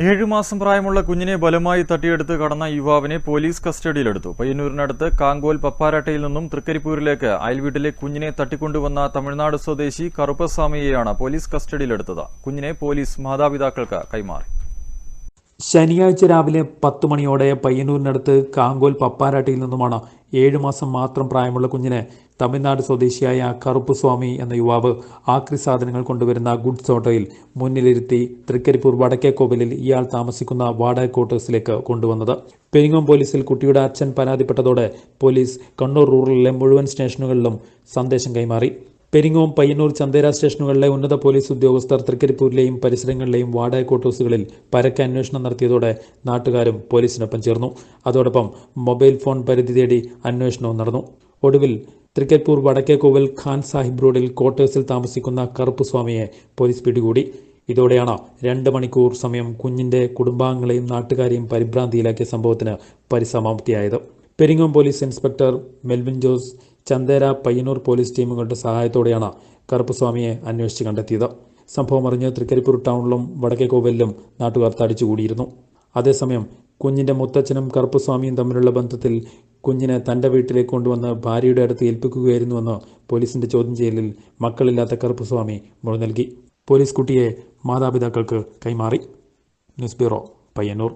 ഏഴുമാസം പ്രായമുള്ള കുഞ്ഞിനെ ബലമായി തട്ടിയെടുത്ത് കടന്ന യുവാവിനെ പോലീസ് കസ്റ്റഡിയിലെടുത്തു. പയ്യന്നൂരിനടുത്ത് കാങ്കോൽ പപ്പാരാട്ടയിൽ നിന്നും തൃക്കരിപ്പൂരിലേക്ക് അയൽവീട്ടിലെ കുഞ്ഞിനെ തട്ടിക്കൊണ്ടുവന്ന തമിഴ്നാട് സ്വദേശി കറുപ്പസ്വാമിയെയാണ് പോലീസ് കസ്റ്റഡിയിലെടുത്തത്. കുഞ്ഞിനെ പോലീസ് മാതാപിതാക്കൾക്ക് കൈമാറി. ശനിയാഴ്ച രാവിലെ പത്ത് മണിയോടെ പയ്യന്നൂരിനടുത്ത് കാങ്കോൽ പപ്പാരാട്ടിയിൽ നിന്നുമാണ് ഏഴു മാസം മാത്രം പ്രായമുള്ള കുഞ്ഞിനെ തമിഴ്നാട് സ്വദേശിയായ കറുപ്പുസ്വാമി എന്ന യുവാവ് ആക്രി സാധനങ്ങൾ കൊണ്ടുവരുന്ന ഗുഡ്സ് ഓട്ടോയിൽ മുന്നിലിരുത്തി തൃക്കരിപ്പൂർ വടക്കേക്കോവിലിൽ ഇയാൾ താമസിക്കുന്ന വാടക ക്വാർട്ടേഴ്സിലേക്ക് കൊണ്ടുവന്നത്. പെരിങ്ങോം പോലീസിൽ കുട്ടിയുടെ അച്ഛൻ പരാതിപ്പെട്ടതോടെ പോലീസ് കണ്ണൂർ റൂറലിലെ മുഴുവൻ സ്റ്റേഷനുകളിലും സന്ദേശം കൈമാറി. പെരിങ്ങോം പയ്യന്നൂർ ചന്തേര സ്റ്റേഷനുകളിലെ ഉന്നത പോലീസ് ഉദ്യോഗസ്ഥർ തൃക്കരിപ്പൂരിലെയും പരിസരങ്ങളിലെയും വാടക ക്വാർട്ടേഴ്സുകളിൽ പരക്കെ അന്വേഷണം നടത്തിയതോടെ നാട്ടുകാരും പോലീസിനൊപ്പം ചേർന്നു. അതോടൊപ്പം മൊബൈൽ ഫോൺ പരിധി തേടി അന്വേഷണവും നടന്നു. ഒടുവിൽ തൃക്കരിപ്പൂർ വടക്കേക്കോവിൽ ഖാൻ സാഹിബ് റോഡിൽ ക്വാർട്ടേഴ്സിൽ താമസിക്കുന്ന കറുപ്പുസ്വാമിയെ പോലീസ് പിടികൂടി. ഇതോടെയാണ് രണ്ട് മണിക്കൂർ സമയം കുഞ്ഞിന്റെ കുടുംബാംഗങ്ങളെയും നാട്ടുകാരെയും പരിഭ്രാന്തിയിലാക്കിയ സംഭവത്തിന് പരിസമാപ്തിയായത്. Peringome police inspector Melvin Jose Chandera Payyanur police ടീമുകളുടെ സഹായത്തോടെയാണ് കറുപ്പസ്വാമിയെ അന്വേഷിച്ച് കണ്ടെത്തിയത്. സംഭവം അറിഞ്ഞ് തൃക്കരിപ്പൂർ ടൗണിലും വടക്കേക്കോവിലും നാട്ടുകാർ തടിച്ചുകൂടിയിരുന്നു. അതേസമയം കുഞ്ഞിന്റെ മുത്തച്ഛനും കറുപ്പസ്വാമിയും തമ്മിലുള്ള ബന്ധത്തിൽ കുഞ്ഞിനെ തന്റെ വീട്ടിലേക്ക് കൊണ്ടുവന്ന് ഭാര്യയുടെ അടുത്ത് ഏൽപ്പിക്കുകയായിരുന്നുവെന്ന് പോലീസിന്റെ ചോദ്യം ചെയ്യലിൽ മക്കളില്ലാത്ത കറുപ്പസ്വാമി മൊഴി നൽകി. പോലീസ് കുട്ടിയെ മാതാപിതാക്കൾക്ക് കൈമാറി. News bureau Payyanur.